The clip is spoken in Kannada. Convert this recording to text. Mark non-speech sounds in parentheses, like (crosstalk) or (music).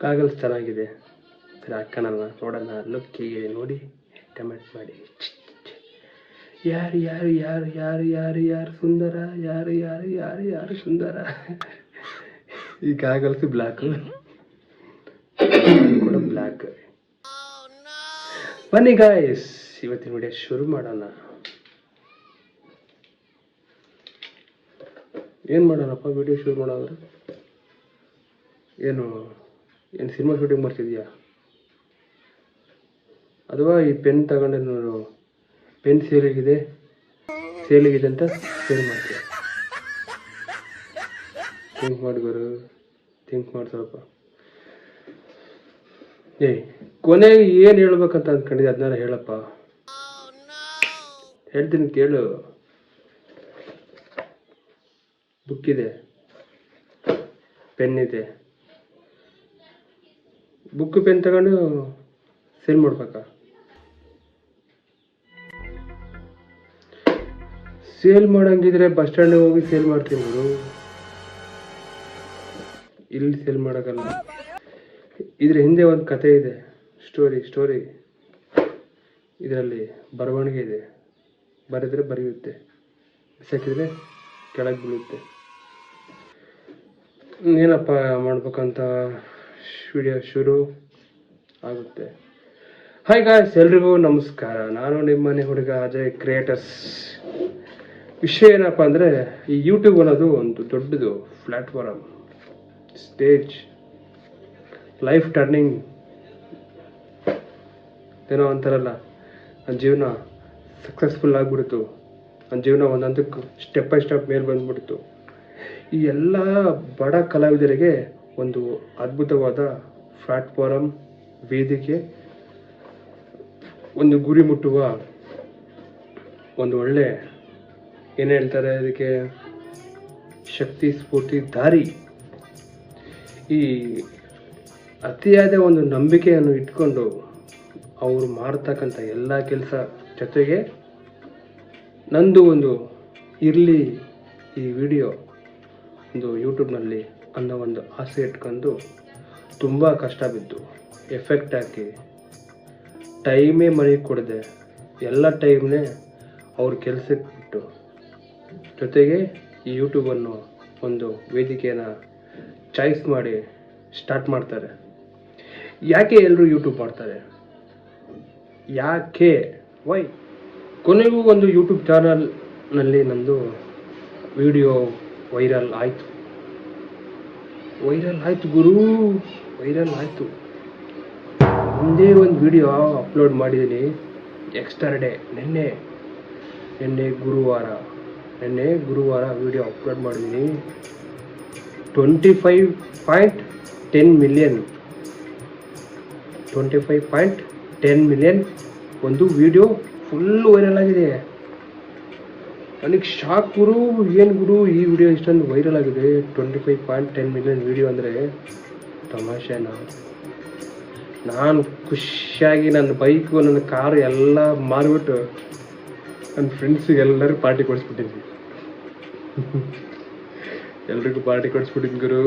ಕಾಗಲ್ಸ್ ಚೆನ್ನಾಗಿದೆ. ಸರಿ ಹಾಕೋಣಲ್ಲ ನೋಡೋಣ. ಲುಕ್ ಹೇಗಿದೆ ನೋಡಿ ಕಮೆಂಟ್ ಮಾಡಿ. ಯಾರು ಯಾರು ಯಾರು ಯಾರು ಯಾರು ಯಾರು ಸುಂದರ? ಯಾರು ಯಾರು ಯಾರು ಯಾರು ಸುಂದರ? ಈ ಗಾಗಲ್ಸ್ ಬ್ಲ್ಯಾಕ್ (coughs) ಕೂಡ ಬ್ಲ್ಯಾಕ್ ಬನ್ನಿ ಗಾಯ್ಸ್ ಇವತ್ತಿನ ವಿಡಿಯೋ ಶುರು ಮಾಡೋಣ. ಏನು ಮಾಡೋಣಪ್ಪ ವಿಡಿಯೋ ಶುರು ಮಾಡೋದ್ರೆ ಏನು? ಏನು ಸಿನಿಮಾ ಶೂಟಿಂಗ್ ಮಾಡ್ತಿದ್ಯಾ? ಅಥವಾ ಈ ಪೆನ್ ತಗೊಂಡೆ ನೋಡು ಪೆನ್ ಸೇಲಿಗಿದೆ ಸೇಲಿಗಿದೆ ಅಂತ ಸೇಲ್ ಮಾಡ್ತೀಯ? ಥಿಂಕ್ ಮಾಡಿ ಥಿಂಕ್ ಮಾಡಿ ಸ್ವಲ್ಪ. ಏಯ್, ಕೊನೆಗೆ ಏನು ಹೇಳ್ಬೇಕಂತ ಅಂದ್ಕೊಂಡಿದ್ದೆ ಅದನ್ನೆಲ್ಲ ಹೇಳಪ್ಪ. ಹೇಳ್ತೀನಿ, ಕೇಳು. ಬುಕ್ ಇದೆ. ಪೆನ್ ಇದೆ. ಬುಕ್ ಪೆನ್ ತಗೊಂಡು ಸೇಲ್ ಮಾಡ್ಬೇಕಾ? ಸೇಲ್ ಮಾಡಂಗಿದ್ರೆ ಬಸ್ ಸ್ಟ್ಯಾಂಡಿಗೆ ಹೋಗಿ ಸೇಲ್ ಮಾಡ್ತೀನಿ ಗುರು ಇಲ್ಲಿ ಸೇಲ್ ಮಾಡೋಕ್ಕಲ್ಲ. ಇದ್ರ ಹಿಂದೆ ಒಂದು ಕತೆ ಇದೆ ಸ್ಟೋರಿ ಸ್ಟೋರಿ ಇದರಲ್ಲಿ ಬರವಣಿಗೆ ಇದೆ. ಬರೆದ್ರೆ ಬರೆಯುತ್ತೆ. ಬಿಸಾಕಿದ್ರೆ ಕೆಳಗೆ ಬೀಳುತ್ತೆ. ಏನಪ್ಪ ಮಾಡ್ಬೇಕಂತ ವಿಡಿಯೋ ಶುರು ಆಗುತ್ತೆ. ಹಾಯ್ ಗಾಯ್ಸ್ ಎಲ್ರಿಗೂ ನಮಸ್ಕಾರ. ನಾನು ನಿಮ್ಮನೆ ಹುಡುಗ ಅಜಯ್ ಕ್ರಿಯೇಟರ್ಸ್ ವಿಷಯ ಏನಪ್ಪ ಅಂದರೆ, ಈ ಯೂಟ್ಯೂಬ್ ಅನ್ನೋದು ಒಂದು ದೊಡ್ಡದು ಪ್ಲ್ಯಾಟ್ಫಾರಮ್ ಸ್ಟೇಜ್ ಲೈಫ್ ಟರ್ನಿಂಗ್ ಏನೋ ಅಂತಾರಲ್ಲ ನನ್ನ ಜೀವನ ಸಕ್ಸಸ್ಫುಲ್ ಆಗಿಬಿಡ್ತು. ನನ್ನ ಜೀವನ ಒಂದೊಂದಕ್ಕೆ ಸ್ಟೆಪ್ ಬೈ ಸ್ಟೆಪ್ ಮೇಲೆ ಬಂದ್ಬಿಡ್ತು. ಈ ಎಲ್ಲ ಬಡ ಕಲಾವಿದರಿಗೆ ಒಂದು ಅದ್ಭುತವಾದ ಪ್ಲಾಟ್ಫಾರಮ್ ವೇದಿಕೆ, ಒಂದು ಗುರಿ ಮುಟ್ಟುವ ಒಂದು ಒಳ್ಳೆ, ಏನು ಹೇಳ್ತಾರೆ ಅದಕ್ಕೆ, ಶಕ್ತಿ ಸ್ಫೂರ್ತಿ ದಾರಿ. ಈ ಅತಿಯಾದ ಒಂದು ನಂಬಿಕೆಯನ್ನು ಇಟ್ಕೊಂಡು ಅವರು ಮಾಡ್ತಕ್ಕಂಥ ಎಲ್ಲ ಕೆಲಸ ಜೊತೆಗೆ ನಂದು ಒಂದು ಇರಲಿ ಈ ವಿಡಿಯೋ ಒಂದು ಯೂಟ್ಯೂಬ್ನಲ್ಲಿ ಅನ್ನೋ ಒಂದು ಆಸೆ ಇಟ್ಕೊಂಡು ತುಂಬ ಕಷ್ಟ ಬಿದ್ದು ಎಫೆಕ್ಟ್ ಹಾಕಿ ಟೈಮೇ ಮಳೆ ಕೊಡದೆ ಎಲ್ಲ ಟೈಮ್ನೇ ಅವ್ರ ಕೆಲಸಕ್ಕೆ ಬಿಟ್ಟು. ಜೊತೆಗೆ ಈ ಯೂಟ್ಯೂಬನ್ನು ಒಂದು ವೇದಿಕೆಯನ್ನು ಚಾಯ್ಸ್ ಮಾಡಿ ಸ್ಟಾರ್ಟ್ ಮಾಡ್ತಾರೆ. ಯಾಕೆ ಎಲ್ಲರೂ ಯೂಟ್ಯೂಬ್ ಮಾಡ್ತಾರೆ? ಯಾಕೆ? ವೈ ಕೊನೆಗೂ ಒಂದು ಯೂಟ್ಯೂಬ್ ಚಾನಲ್ನಲ್ಲಿ ನಂದು ವಿಡಿಯೋ ವೈರಲ್ ಆಯಿತು. ವೈರಲ್ ಆಯಿತು ಗುರು. ವೈರಲ್ ಆಯಿತು. ಒಂದೇ ಒಂದು ವಿಡಿಯೋ ಅಪ್ಲೋಡ್ ಮಾಡಿದ್ದೀನಿ ಎಕ್ಸ್ಟರ್ ಡೇ ನಿನ್ನೆ ನಿನ್ನೆ ಗುರುವಾರ. ನಿನ್ನೆ ಗುರುವಾರ ವಿಡಿಯೋ ಅಪ್ಲೋಡ್ ಮಾಡಿದ್ದೀನಿ twenty five point ten million twenty five point ten million ಒಂದು ವಿಡಿಯೋ ಫುಲ್ ವೈರಲ್ ಆಗಿದೆ. ನನಗೆ ಶಾಕ್ ಗುರು, ಏನು ಗುರು, ಈ ವಿಡಿಯೋ ಇಷ್ಟೊಂದು ವೈರಲ್ ಆಗಿದೆ. Twenty five point ten million video ಅಂದರೆ ತಮಾಷೆನಾ? ನಾನು ಖುಷಿಯಾಗಿ ನನ್ನ ಬೈಕು ನನ್ನ ಕಾರು ಎಲ್ಲ ಮಾರಿಬಿಟ್ಟು ನನ್ನ ಫ್ರೆಂಡ್ಸಿಗೆ ಎಲ್ಲರಿಗೂ ಪಾರ್ಟಿ ಕೊಡಿಸ್ಬಿಟ್ಟಿದ್ವಿ. (laughs) ಎಲ್ರಿಗೂ ಪಾರ್ಟಿ ಕೊಡಿಸ್ಬಿಟ್ಟಿದ್ದೀನಿ ಗುರು.